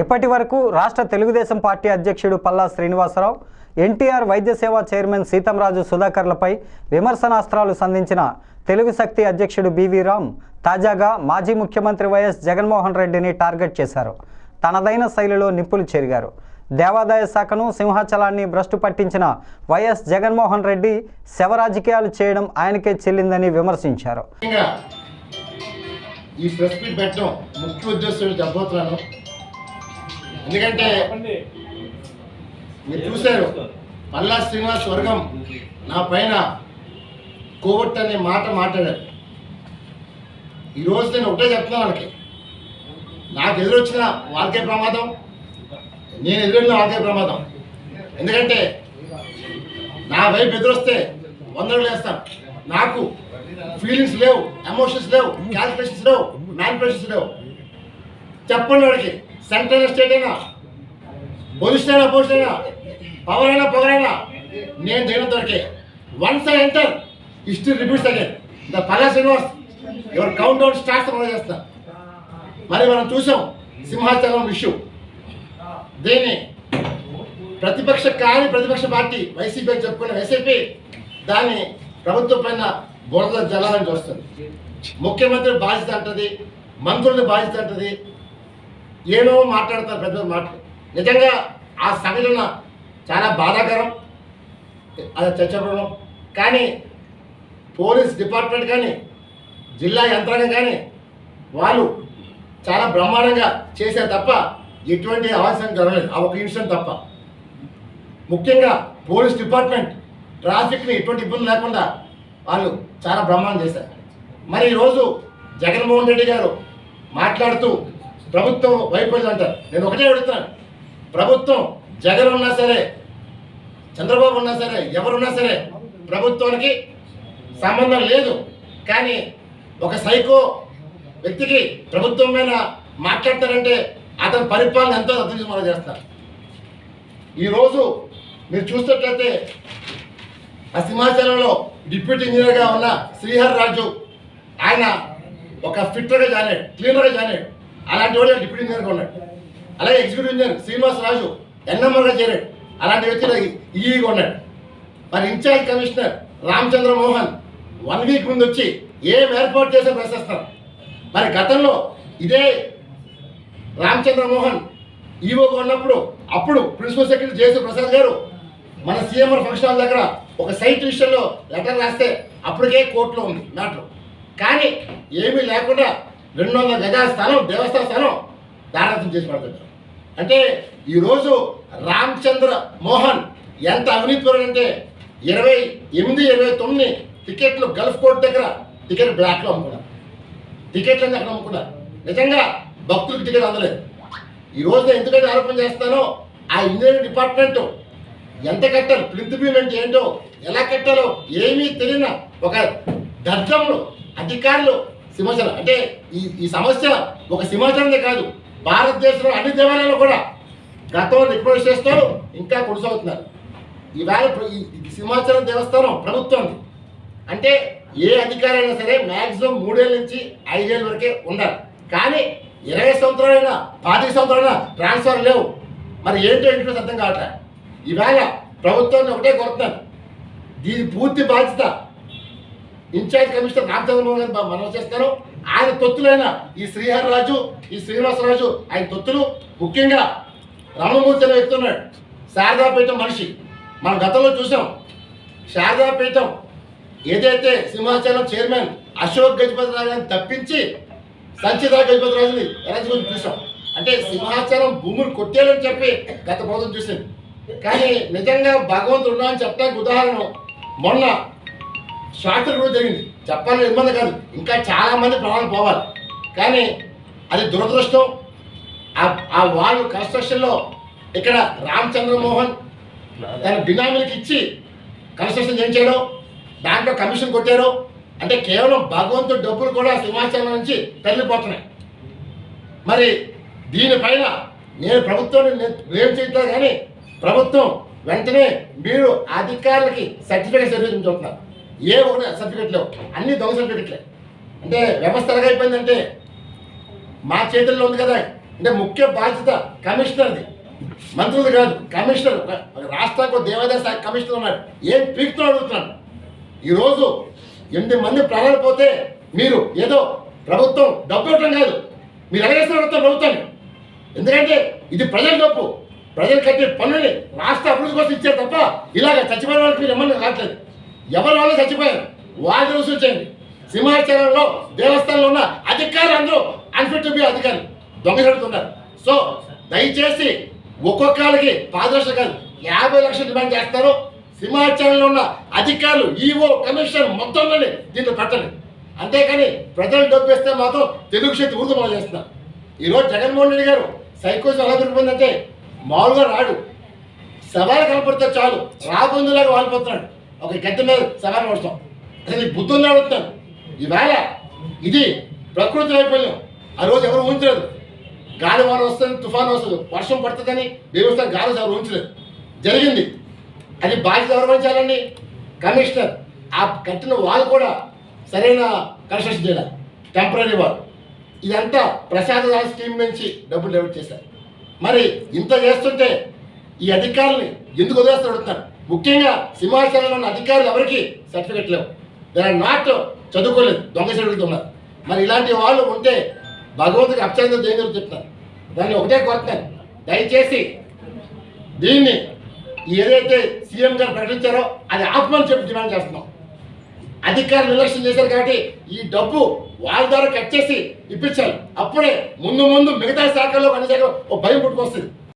ఇప్పటి వరకు రాష్ట్ర తెలుగుదేశం పార్టీ అధ్యక్షుడు పల్లా శ్రీనివాసరావు ఎన్టీఆర్ వైద్య సేవా చైర్మన్ సీతంరాజు సుధాకర్లపై విమర్శనాస్త్రాలు సంధించిన తెలుగు శక్తి అధ్యక్షుడు బివి రామ్ తాజాగా మాజీ ముఖ్యమంత్రి వైఎస్ జగన్మోహన్ రెడ్డిని టార్గెట్ చేశారు. తనదైన శైలిలో నిప్పులు చెరిగారు. దేవాదాయ శాఖను సింహాచలాన్ని భ్రష్టు పట్టించిన వైఎస్ జగన్మోహన్ రెడ్డి శవ రాజకీయాలు చేయడం ఆయనకే చెల్లిందని విమర్శించారు. ఈ ప్రెస్ మీట్ పెట్టడం ముఖ్య ఉద్దేశం చెప్పబోతున్నాను ఎందుకంటే మీరు చూశారు పల్లా శ్రీనివాస్ వర్గం నా పైన కోవట్ అనే మాట మాట్లాడారు. ఈరోజు నేను ఒకటే చెప్తున్నాను వాళ్ళకి. నాకు ఎదురొచ్చిన వాళ్ళకే ప్రమాదం నేను ఎదురొచ్చిన వాళ్ళకే ప్రమాదం. ఎందుకంటే నా వైపు ఎదురొస్తే వందలు వేస్తాను నాకు ఫీలింగ్స్ లేవు ఎమోషన్స్ లేవు క్యాల్కులేషన్స్ లేవు మ్యానిపులేషన్స్ లేవు. చెప్పండి వాడికి సెంట్రల్ స్టేట్ అయినా పొజిషన్ అయినా పొజిషన్ అయినా పవర్ అయినా పవర్ అయినా? నేను దిగిన దొరికే. Once I enter history repeats again the palace universe ఎవరు కౌంట్ డౌన్ స్టార్ట్స్ మొదలు చేస్తా. మరి మనం చూసాం సింహాచలం ఇష్యూ దీన్ని? ప్రతిపక్ష కాని ప్రతిపక్ష పార్టీ వైసీపీ అని చెప్పుకునే వైసీపీ దాన్ని ప్రభుత్వం పైన బురద జలాలని చూస్తుంది. ముఖ్యమంత్రి బాధ్యత అంటది మంత్రుల్ని బాధ్యత అంటది ఏమో మాట్లాడతారు పెద్ద పెద్ద నిజంగా ఆ సంఘటన చాలా బాధాకరం అది చర్చపడడం కానీ పోలీస్ డిపార్ట్మెంట్ కానీ జిల్లా యంత్రాంగం కానీ వాళ్ళు చాలా బ్రహ్మాండంగా చేశారు తప్ప ఎటువంటి అవసరం జరగలేదు. ఆ ఒక ఇన్సిడెంట్ తప్ప. ముఖ్యంగా పోలీస్ డిపార్ట్మెంట్ ట్రాఫిక్ని ఎటువంటి ఇబ్బంది లేకుండా వాళ్ళు చాలా బ్రహ్మాండం చేశారు. మరి ఈరోజు జగన్మోహన్ రెడ్డి గారు మాట్లాడుతూ ప్రభుత్వం వైఫల్యం అంటారు. నేను ఒకటే అడుగుతున్నాను. ప్రభుత్వం జగన్ ఉన్నా సరే చంద్రబాబు ఉన్నా సరే ఎవరున్నా సరే ప్రభుత్వానికి సంబంధం లేదు. కానీ ఒక సైకో వ్యక్తికి ప్రభుత్వం మీద మాట్లాడతారంటే అతని పరిపాలన ఎంతో అర్థం చేసి చేస్తారు ఈరోజు మీరు చూసినట్లయితే ఆ సింహాచలంలో డిప్యూటీ ఇంజనీర్గా ఉన్న శ్రీహర్ రాజు ఆయన ఒక ఫిట్టర్గా జాయిన్ అయ్యాడు క్లీనర్గా జాయిన్ అయ్యాడు. అలాంటి వాడు డిప్యూటీ ఇంజనీర్గా ఉన్నాడు. అలాగే ఎగ్జిక్యూటివ్ ఇంజనీర్ శ్రీనివాస్ రాజు ఎన్ఎంఆర్గా చేరాడు. అలాంటి వ్యక్తి ఈగా ఉన్నాడు. మరి incharge commissioner Ramachandra Mohan one week ముందు వచ్చి ఏం ఏర్పాటు చేసే ప్రశ్నిస్తారు. మరి గతంలో ఇదే రామచంద్ర మోహన్ ఈవోగా ఉన్నప్పుడు అప్పుడు ప్రిన్సిపల్ సెక్రటరీ జేసీ ప్రసాద్ గారు మన సీఎంఆర్ ఫంక్షన్ హాల్ దగ్గర ఒక సైట్ విషయంలో లెటర్ రాస్తే అప్పటికే కోర్టులో ఉంది మ్యాటర్. కానీ ఏమీ లేకుండా రెండు వందల గజాల స్థలం దేవస్థాన స్థలం దారాదం చేసి పడుతుంటారు అంటే ఈరోజు రామచంద్ర మోహన్ ఎంత అవినీతిపరుడు అంటే ఇరవై ఎనిమిది ఇరవై తొమ్మిది టికెట్లు గల్ఫ్ కోర్ట్ దగ్గర టికెట్ బ్లాక్లో అమ్ముకున్నారు. టికెట్లన్నీ అక్కడ అమ్ముకున్నారు. నిజంగా భక్తులకు టికెట్ అందలేదు. ఈ రోజు నేను ఎందుకంటే ఆరోపణ చేస్తానో ఆ ఇంజనీరింగ్ డిపార్ట్మెంట్ ఎంత కట్టాలి ప్లింత్ పేమెంట్ ఏంటో ఎలా కట్టాలో ఏమీ తెలియని ఒక దర్జంలో అధికారులు సింహాచలం. అంటే ఈ ఈ సమస్య ఒక సింహాచలమే కాదు భారతదేశంలో అన్ని దేవాలయాలు కూడా గతంలో రిక్వెస్ట్ చేస్తారు ఇంకా కొనసాగుతున్నారు. ఈవేళ ఈ సింహాచలం దేవస్థానం ప్రభుత్వం అంటే ఏ అధికారైనా అయినా సరే మ్యాక్సిమం మూడేళ్ళ నుంచి ఐదేళ్ళ వరకే ఉండాలి. కానీ ఇరవై సంవత్సరాలైనా పాతిక సంవత్సరాలైనా ట్రాన్స్ఫర్ లేవు. మరి ఏంటో ఇంట్లో అర్థం కావట్లే. ఈవేళ ప్రభుత్వాన్ని ఒకటే కోరుతున్నాను. దీని పూర్తి బాధ్యత ఇన్ఛార్జ్ కమిషనర్ రామచంద్రబాబు గారు మనం చేస్తాను ఆయన తొత్తులైన ఈ శ్రీహరి రాజు ఈ శ్రీనివాసరాజు ఆయన తొత్తులు ముఖ్యంగా రమణమూర్తి అనే వ్యక్తి ఉన్నాడు శారదాపీఠం మనిషి. మనం గతంలో చూసాం. శారదాపీఠం ఏదైతే సింహాచలం చైర్మన్ అశోక్ గజపతి రాజుని తప్పించి సంచిత గజపతి రాజుని ఎలక్షన్ చూసాం. అంటే సింహాచలం భూములు కొట్టేయాలని చెప్పి గత ప్రభుత్వం చూసింది. కానీ నిజంగా భగవంతుడు ఉన్నామని చెప్పడానికి ఉదాహరణ మొన్న స్వాతంత్రం కూడా జరిగింది. చెప్పాలని ఇబ్బంది కాదు. ఇంకా చాలామంది ప్రాణాలు పోవాలి. కానీ అది దురదృష్టం. ఆ- వాళ్ళు కన్స్ట్రక్షన్లో ఇక్కడ రామచంద్రమోహన్ తన బినామీలకు ఇచ్చి కన్స్ట్రక్షన్ చేయించాడు దాంట్లో కమిషన్ కొట్టారు. అంటే కేవలం భగవంతుడు డబ్బులు కూడా సింహాచలం నుంచి తరలిపోతున్నాయి. మరి దీనిపైన నేను ప్రభుత్వాన్ని నేను బ్లేమ్ చేయట్లేదు కానీ ప్రభుత్వం వెంటనే మీరు అధికారులకి సర్టిఫికేట్ సర్వీస్ చూస్తున్నారు ఏ ఒకటి సర్టిఫికెట్ లేవు. అన్ని దొంగ సర్టిఫికెట్లే అంటే వ్యవస్థ ఎలాగైపోయిందంటే మా చేతుల్లో ఉంది కదా. అంటే ముఖ్య బాధ్యత కమిషనర్ది. మంత్రులు కాదు కమిషనర్. ఒక రాష్ట్రానికి దేవాదాయ శాఖ కమిషనర్ ఉన్నాడు. ఏం పీక్తో అడుగుతున్నాను ఈరోజు ఎనిమిది మంది ప్రాణాలు పోతే మీరు ఏదో ప్రభుత్వం డబ్బు ఇవ్వటం కాదు. మీరు ఎలాగేసిన అడుగుతారు ప్రభుత్వాన్ని? ఎందుకంటే ఇది ప్రజల డబ్బు. ప్రజలు కట్టే పన్నుని రాష్ట్ర అభివృద్ధి కోసం ఇచ్చారు తప్ప ఇలాగ చచ్చిపోయిన వాళ్ళకి మీరు ఎమ్మని కావట్లేదు ఎవరి వాళ్ళు చచ్చిపోయారు? వాళ్ళు సూచండి సింహాచలంలో దేవస్థానంలో ఉన్న అధికారులు అందరూ అన్ఫిట్ టు బి అధికారులు దొంగలుతున్నారు సో దయచేసి ఒక్కొక్కరికి పారదర్శకాలు యాభై లక్షలు డిమాండ్ చేస్తారు. సింహాచలంలో ఉన్న అధికారులు ఈఓ కమిషనర్ నుండి దీంట్లో పెట్టండి. అంతేకాని ప్రజలు డబ్బేస్తే మాత్రం తెలుగు శక్తి ఊరుకు మొదలు చేస్తున్నారు ఈరోజు జగన్మోహన్ రెడ్డి గారు సైకోస్ ఎలా దొరికిపోయిందంటే మామూలుగా రాడు. సవాలు కనపడితే చాలు రాబందులాగా వాలిపోతున్నాడు. ఒక గద్దె మీద సవాలు పడతాం అసలు ఈ బుద్ధుల్ని అడుగుతున్నాను ఈవేళ ఇది ప్రకృతి వైఫల్యం ఆ రోజు ఎవరు ఊహించలేదు. గాలి వాన వస్తుంది తుఫాను వస్తుంది. వర్షం పడుతుందని దేవస్థానం గాలి ఎవరు ఊహించలేదు. జరిగింది. అది బాధ్యత ఎవరు వహించాలండి? కమిషనర్. ఆ కట్టిన వాళ్ళు కూడా సరైన కన్స్ట్రక్షన్ చేయాలి. టెంపరీ వాళ్ళు. ఇదంతా ప్రసాద స్కీమ్ నుంచి డబ్బులు డెబిట్ చేశారు. మరి ఇంత చేస్తుంటే ఈ అధికారుల్ని ఎందుకు వదిలేస్తారు అడుగుతారు ముఖ్యంగా సింహాచలంలో ఉన్న అధికారులు ఎవరికి సర్టిఫికెట్ లేవు. దే ఆర్ నాట్ చదువుకోలేదు దొంగ చదువుతూ ఉన్నారు. మరి ఇలాంటి వాళ్ళు ఉంటే భగవంతుడికి అప్చందం చేయగలరు చెప్తారు దాన్ని ఒకటే కోరుతున్నాను. దయచేసి దీన్ని ఏదైతే సీఎం గారు ప్రకటించారో అది ఆత్మని చెప్పి డిమాండ్ చేస్తున్నాం. అధికారులు నిర్లక్ష్యం చేశారు కాబట్టి ఈ డబ్బు వాళ్ళ ద్వారా కట్ చేసి ఇప్పించాలి. అప్పుడే ముందు ముందు మిగతా శాఖల్లో అన్ని శాఖలో ఒక భయం పుట్టుకొస్తుంది.